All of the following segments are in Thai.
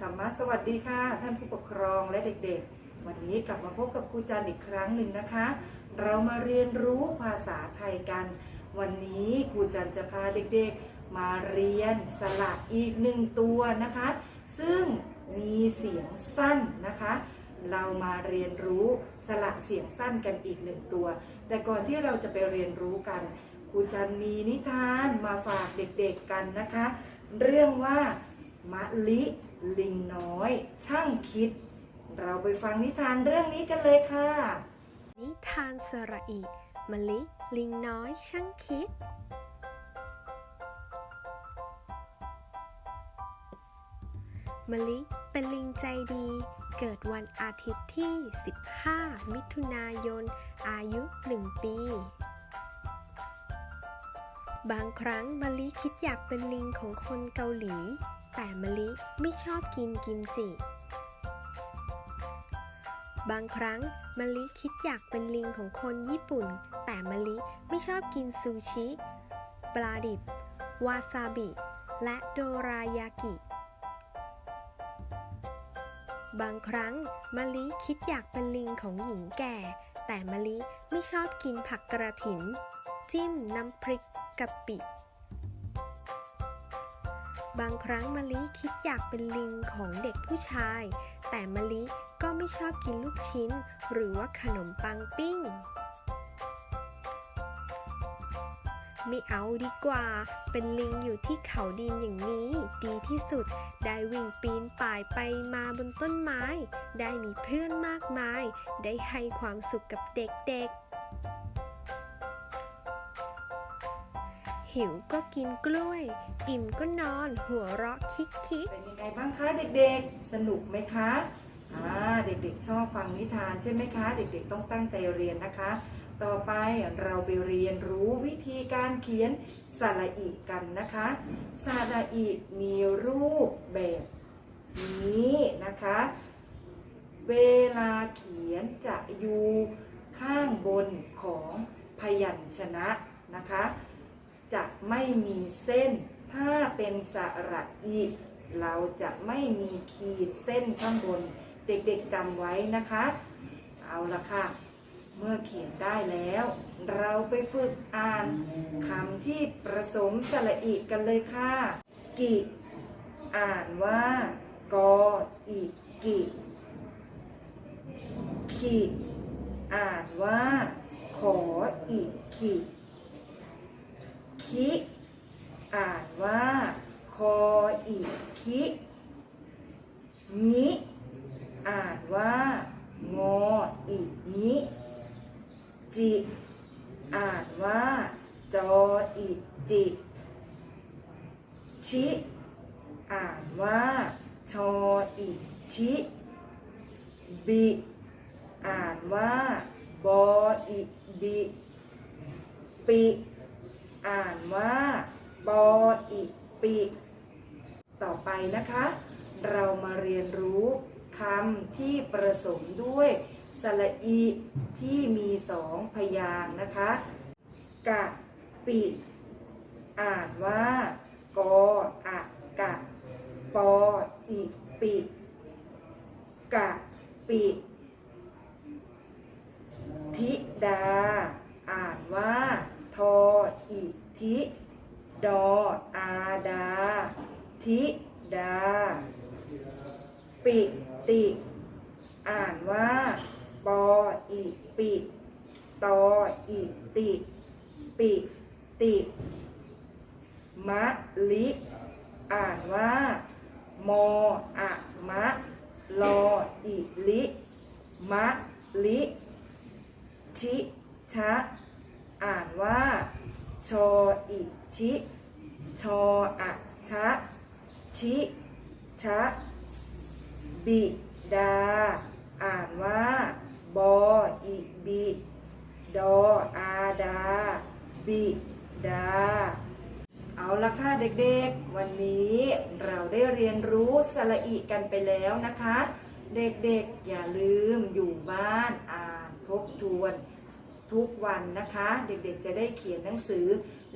ธรรมะสวัสดีค่ะ ท่านผู้ปกครองและเด็กๆ วันนี้กลับมาพบกับครูจันอีกครั้งหนึ่งนะคะ เรามาเรียนรู้ภาษาไทยกัน วันนี้ครูจันจะพาเด็กๆ มาเรียนสระอีกหนึ่งตัวนะคะ ซึ่งมีเสียงสั้นนะคะ เรามาเรียนรู้สระเสียงสั้นกันอีกหนึ่งตัว แต่ก่อนที่เราจะไปเรียนรู้กันครูจันมีนิทานมาฝากเด็กๆกันนะคะ เรื่องว่า มะลิลิงน้อย ช่างคิด เราไปฟังนิทานเรื่องนี้กันเลยค่ะ นิทานสระอีมะลิลิงน้อยช่างคิด มะลิเป็นลิงใจดี เกิดวันอาทิตย์ที่ 15 มิถุนายน อายุ 1 ปี บางครั้งมะลิคิดอยากเป็นลิงของคนเกาหลี แต่มะลิไม่ชอบกินกิมจิ บางครั้งมะลิคิดอยากเป็นลิงของคนญี่ปุ่น แต่มะลิไม่ชอบกินซูชิ ปลาดิบ วาซาบิ และโดรายากิ บางครั้งมะลิคิดอยากเป็นลิงของหญิงแก่ แต่มะลิไม่ชอบกินผักกระถิน จิ้มน้ำพริกกะปิ บางครั้งมะลิคิดอยากเป็นลิงของเด็กผู้ชาย แต่มะลิก็ไม่ชอบกินลูกชิ้น หรือว่าขนมปังปิ้ง ไม่เอาดีกว่า เป็นลิงอยู่ที่เขาดินอย่างนี้ ดีที่สุด ได้วิ่งปีนป่ายไปมาบนต้นไม้ ได้มีเพื่อนมากมาย ได้ให้ความสุขกับเด็กๆ หิวก็กินกล้วย อิ่มก็นอนหัวเราะคิกคิกเป็นยังไงบ้างคะเด็กๆ สนุกไหมคะอ่าเด็กๆชอบฟังนิทานใช่ไหมคะ เด็กๆต้องตั้งใจเรียนนะคะ ต่อไปเราไปเรียนรู้วิธีการเขียนสระอีกันนะคะสระอีมีรูปแบบนี้นะคะ เวลาเขียนจะอยู่ข้างบนของพยัญชนะนะคะ จะไม่มีเส้น ถ้าเป็นสระอีเราจะไม่มีขีดเส้นข้างบน เด็กๆจำไว้นะคะ เอาละค่ะ เมื่อเขียนได้แล้ว เราไปฝึกอ่านคำที่ประสมสระอีกันเลยค่ะ กิอ่านว่ากออีกิขีอ่านว่า ขออีขี คิอ่านว่าคออีคิงิอ่านว่างออีงิจิอ่านว่าจออีจิชิอ่านว่าชออีชิบิอ่านว่าบออีบิปิ อ่านว่าปออิปิต่อไปนะคะ เรามาเรียนรู้คำที่ประสมด้วยสระอีที่มีสองพยางนะคะ กะปิ อ่านว่ากออะกะ ปออิปิ กะปิ ธิดา อ่านว่า ทออิ ทิดออาดาทิดา ปิติ อ่านว่า ปออิปิ ตออิติ ปิติ มะลิ อ่านว่า มออะมะ ลออิลิ มะลิ ชิชะ อ่านว่า ชออิชิชออะชะชิชะบิดา อ่านว่าบออิบิดออาดา บิดา เอาละค่ะเด็กๆ วันนี้เราได้เรียนรู้สระอีกันไปแล้วนะคะ เด็กๆ อย่าลืมอยู่บ้านอ่านทบทวน ทุกวันนะคะ เด็กๆจะได้เขียนหนังสือ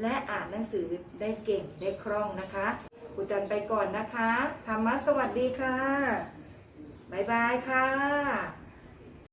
และอ่านหนังสือได้เก่งได้คล่องนะคะรูจันไปก่อนนะคะธรรมะสวัสดีค่ะ บ๊ายบายค่ะ